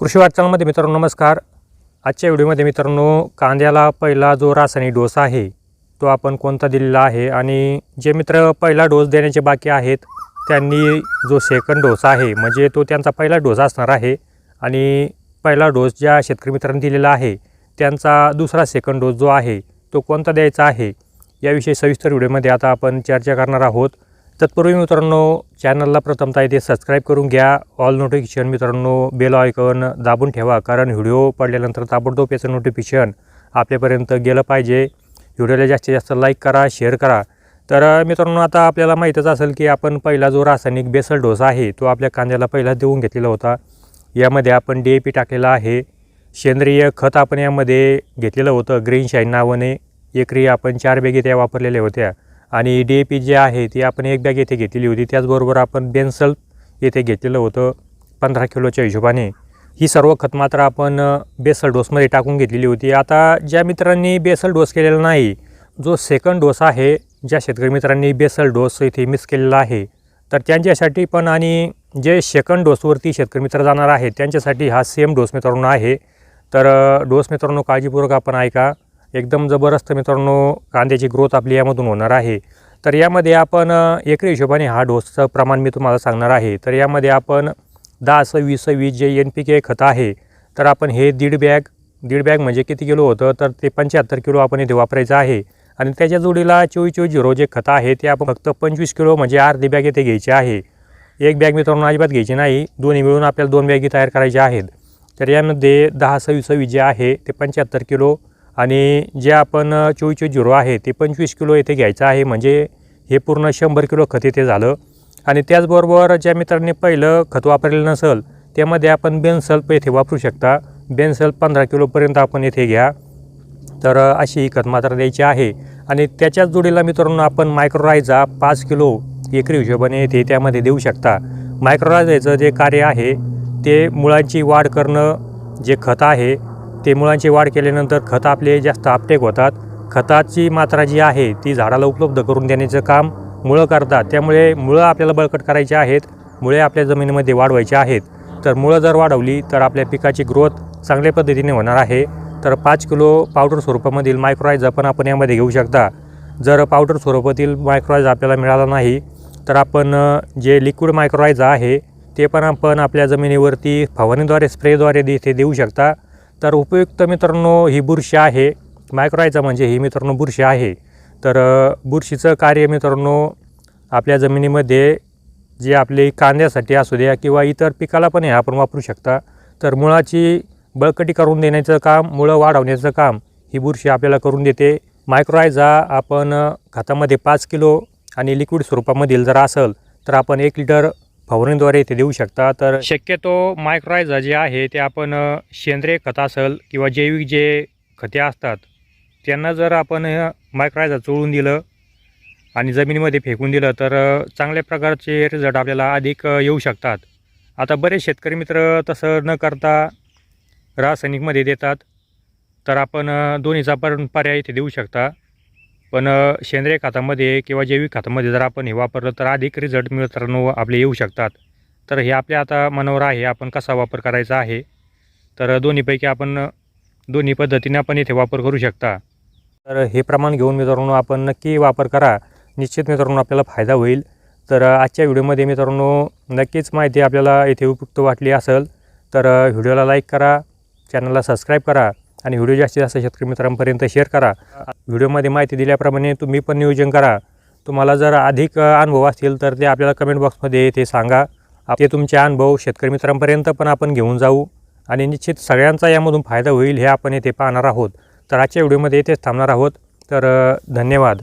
कृषी वाटचालमध्ये मित्रांनो नमस्कार. आजच्या व्हिडिओमध्ये मित्रांनो कांद्याला पहिला जो रासायनिक डोस आहे तो आपण कोणता दिलेला आहे आणि जे मित्र पहिला डोस देण्याचे बाकी आहेत त्यांनी जो सेकंड डोस आहे म्हणजे तो त्यांचा पहिला डोस असणार आहे आणि पहिला डोस ज्या शेतकरी मित्रांनी दिलेला आहे त्यांचा दुसरा सेकंड डोस जो आहे तो कोणता द्यायचा आहे याविषयी सविस्तर व्हिडिओमध्ये आता आपण चर्चा करणार आहोत. तत्पूर्वी मित्रांनो चॅनलला प्रथमतः इथे सबस्क्राईब करून घ्या. ऑल नोटिफिकेशन मित्रांनो बेल आयकॉन दाबून ठेवा कारण व्हिडिओ पडल्यानंतर ताबडतोब याचं नोटिफिकेशन आपल्यापर्यंत गेलं पाहिजे. व्हिडिओला जास्तीत जास्त लाईक करा शेअर करा. तर मित्रांनो आता आपल्याला माहीतच असेल की आपण पहिला जो रासायनिक बेसल डोस आहे तो आपल्या कांद्याला पहिला देऊन घेतलेला होता. यामध्ये आपण डी ए पी टाकलेला आहे. सेंद्रिय खत आपण यामध्ये घेतलेलं होतं ग्रीन शाईन नावाने. एकरी आपण चार बेगी त्या वापरलेल्या होत्या. आणि डी ए पी जे आहे ती आपण एक बॅग येथे घेतलेली होती. त्याचबरोबर आपण बेन्सल येथे घेतलेलं होतं पंधरा किलोच्या हिशोबाने. ही सर्व खत मात्र आपण बेसल डोसमध्ये टाकून घेतलेली होती. आता ज्या मित्रांनी बेसल डोस केलेला नाही जो सेकंड डोस आहे ज्या शेतकरी मित्रांनी बेसल डोस इथे मिस केलेला आहे तर त्यांच्यासाठी पण आणि जे सेकंड डोसवरती शेतकरी मित्र जाणार आहेत त्यांच्यासाठी हा सेम डोस मित्रांनो आहे. तर डोस मित्रांनो काळजीपूर्वक आपण ऐका. एकदम जबरदस्त मित्रांनो कांद्याची ग्रोथ आपली यामधून होणार आहे. तर यामध्ये आपण एकरी हिशोबाने हा डोसचं प्रमाण मी तुम्हाला सांगणार आहे. तर यामध्ये आपण दहा सव्वीस सव्वीस जे एन पी के खत आहे तर आपण हे दीड बॅग दीड बॅग म्हणजे किती किलो होतं तर ते पंच्याहत्तर किलो आपण इथे वापरायचं आहे. आणि त्याच्या जोडीला चोवीस चोवीस झिरो जे खतं आहे ते आपण फक्त पंचवीस किलो म्हणजे अर्धी बॅग इथे घ्यायची आहे. एक बॅग मित्रांनो अजिबात घ्यायची नाही दोन्ही मिळून आपल्याला दोन बॅगी तयार करायच्या आहेत. तर यामध्ये दहा सव्वीस सव्वीस जे आहे ते पंच्याहत्तर किलो आणि जे आपण चोवीस झिरो आहे ते पंचवीस किलो येथे घ्यायचं आहे. म्हणजे हे पूर्ण शंभर किलो खत इथे झालं. आणि त्याचबरोबर ज्या मित्रांनी पहिलं खत वापरलेलं नसेल त्यामध्ये आपण बेनसल्प येथे वापरू शकता. बेनसल्प पंधरा किलोपर्यंत आपण येथे घ्या. तर अशी ही खत मात्रा द्यायची आहे. आणि त्याच्याच जोडीला मित्रांनो आपण मायक्रोरायझा पाच किलो एकरी हिशोबाने ते त्यामध्ये देऊ शकता. मायक्रोरायझाचं जे कार्य आहे ते मुळांची वाढ करणं जे खत आहे ते मुळांची वाढ केल्यानंतर खत आपले जास्त आपटेक होतात. खताची मात्रा जी आहे ती झाडाला उपलब्ध करून देण्याचं काम मुळं करतात. त्यामुळे मुळं आपल्याला बळकट करायची आहेत मुळे आपल्या जमिनीमध्ये वाढवायचे आहेत. तर मुळं जर वाढवली तर आपल्या पिकाची ग्रोथ चांगल्या पद्धतीने होणार आहे. तर पाच किलो पावडर स्वरूपामधील मायक्रोरायझा पण आपण यामध्ये घेऊ शकता. जर पावडर स्वरूपातील मायक्रोरायझा आपल्याला मिळाला नाही तर आपण जे लिक्विड मायक्रोरायझा आहे ते पण आपण आपल्या जमिनीवरती फवारणीद्वारे स्प्रेद्वारे इथे देऊ शकता. तर उपयुक्त मित्रांनो ही बुरशी आहे. मायक्रोयचा म्हणजे ही मित्रांनो बुरशी आहे. तर बुरशीचं कार्य मित्रांनो आपल्या जमिनीमध्ये जे आपले कांद्यासाठी असू द्या किंवा इतर पिकाला पण हे आपण वापरू शकता. तर मुळाची बळकटी करून देण्याचं काम मुळं वाढवण्याचं काम ही बुरशी आपल्याला करून देते. मायक्रोरायझा आपण खतामध्ये पाच किलो आणि लिक्विड स्वरूपामधील जर असेल तर आपण एक लिटर फवारणीद्वारे ते देऊ शकता तर शक्यतो मायक्रोरायझा जे आहे ते आपण सेंद्रिय खत असेल किंवा जैविक जे खते असतात त्यांना जर आपण मायक्रोरायझा चोळून दिलं आणि जमिनीमध्ये फेकून दिलं तर चांगल्या प्रकारचे रिझल्ट आपल्याला अधिक येऊ शकतात. आता बरेच शेतकरी मित्र तसं न करता रासायनिकमध्ये देतात तर आपण दोन्हीचा पण पर्याय इथे देऊ शकता. पण सेंद्रिय खतामध्ये किंवा जैविक खतामध्ये जर आपण हे वापरलं तर अधिक रिझल्ट मित्रांनो आपले येऊ शकतात. तर हे आपल्या आता मनावर आहे आपण कसा वापर करायचा आहे? तर दोन्हीपैकी आपण दोन्ही पद्धतीने आपण इथे वापर करू शकता. तर हे प्रमाण घेऊन मित्रांनो आपण नक्की वापर करा. निश्चित मित्रांनो आपल्याला फायदा होईल. तर आजच्या व्हिडिओमध्ये मित्रांनो नक्कीच माहिती आपल्याला इथे उपयुक्त वाटली असेल तर व्हिडिओला लाईक करा. चॅनलला सबस्क्राईब करा. आणि व्हिडिओ जास्तीत जास्त शेतकरी मित्रांपर्यंत शेअर करा. व्हिडिओमध्ये माहिती दिल्याप्रमाणे तुम्ही पण नियोजन करा. तुम्हाला जर अधिक अनुभव असतील तर ते आपल्याला कमेंट बॉक्समध्ये ते सांगा. ते तुमचे अनुभव शेतकरी मित्रांपर्यंत पण आपण घेऊन जाऊ. आणि निश्चित सगळ्यांचा यामधून फायदा होईल हे आपण येथे पाहणार आहोत. तर आजच्या व्हिडिओमध्ये येथेच थांबणार आहोत. तर धन्यवाद.